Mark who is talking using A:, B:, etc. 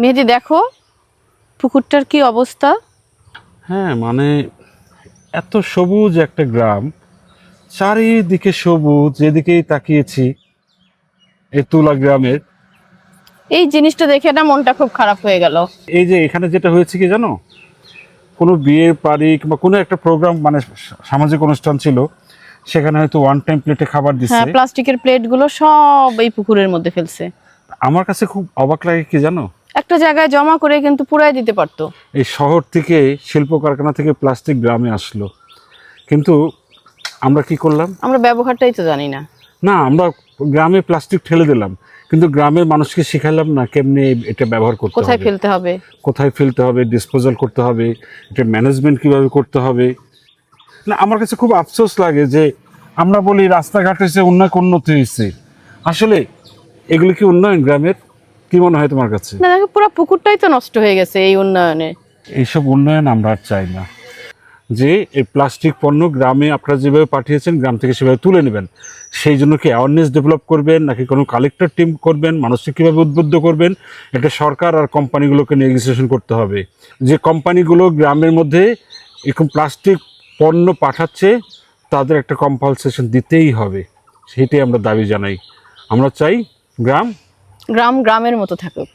A: মেহেদি দেখো পুকুরটার কি অবস্থা?
B: হ্যাঁ মানে এত সবুজ একটা গ্রাম চারিদিকে সবুজ যেদিকেই তাকিয়েছি এই তুলা গ্রামের।
A: এই জিনিসটা দেখে না মনটা খুব খারাপ হয়ে গেল।
B: এই যে এখানে যেটা হয়েছে কি জানো? কোনো বিয়ের বাড়ি কিংবা কোনো একটা প্রোগ্রাম মানে সামাজিক অনুষ্ঠান ছিল সেখানে হয়তো ওয়ান টাইম প্লেটে খাবার দিচ্ছে হ্যাঁ
A: প্লাস্টিকের প্লেটগুলো সব এই পুকুরের মধ্যে ফেলছে।
B: আমার কাছে খুব অবাক লাগে কি জানো?
A: একটা জায়গায় জমা করে কিন্তু পুরাই দিতে পারতো।
B: এই শহর থেকে শিল্প কারখানা থেকে প্লাস্টিক গ্রামে আসলো। কিন্তু আমরা কি করলাম?
A: আমরা ব্যবহারটাই তো জানি না।
B: না আমরা গ্রামে প্লাস্টিক ঠেলে দিলাম। কিন্তু গ্রামের মানুষকে শিখালাম না কেমনে এটা ব্যবহার করতে
A: কোথায় ফেলতে হবে?
B: কোথায় ফেলতে হবে ডিসপোজাল করতে হবে এটা ম্যানেজমেন্ট কীভাবে করতে হবে? না আমার কাছে খুব আফসোস লাগে যে আমরা বলি রাস্তাঘাট হয়েছে উন্নয়ন উন্নতি হয়েছে আসলে এগুলো কি উন্নয়ন গ্রামের? কি মনে হয় তোমার কাছে?
A: না দেখো পুরো পুকুরটাই তো নষ্ট হয়ে গেছে এই উন্নয়নে।
B: এইসব উন্নয়ন আমরা আর চাই না। যে এই প্লাস্টিক পণ্য গ্রামে আপনারা যেভাবে পাঠিয়েছেন গ্রাম থেকে সেভাবে তুলে নেবেন সেই জন্য কি অ্যাওয়ারনেস ডেভেলপ করবেন নাকি কোনো কালেক্টর টিম করবেন মানুষকে কীভাবে উদ্বুদ্ধ করবেন? এটা সরকার আর কোম্পানিগুলোকে নেগোসিয়েশন করতে হবে। যে কোম্পানিগুলো গ্রামের মধ্যে এরকম প্লাস্টিক পণ্য পাঠাচ্ছে তাদের একটা কম্পালসেশন দিতেই হবে। সেটাই আমরা দাবি জানাই। আমরা চাই গ্রাম
A: গ্রাম গ্রামের মতো থাকুক।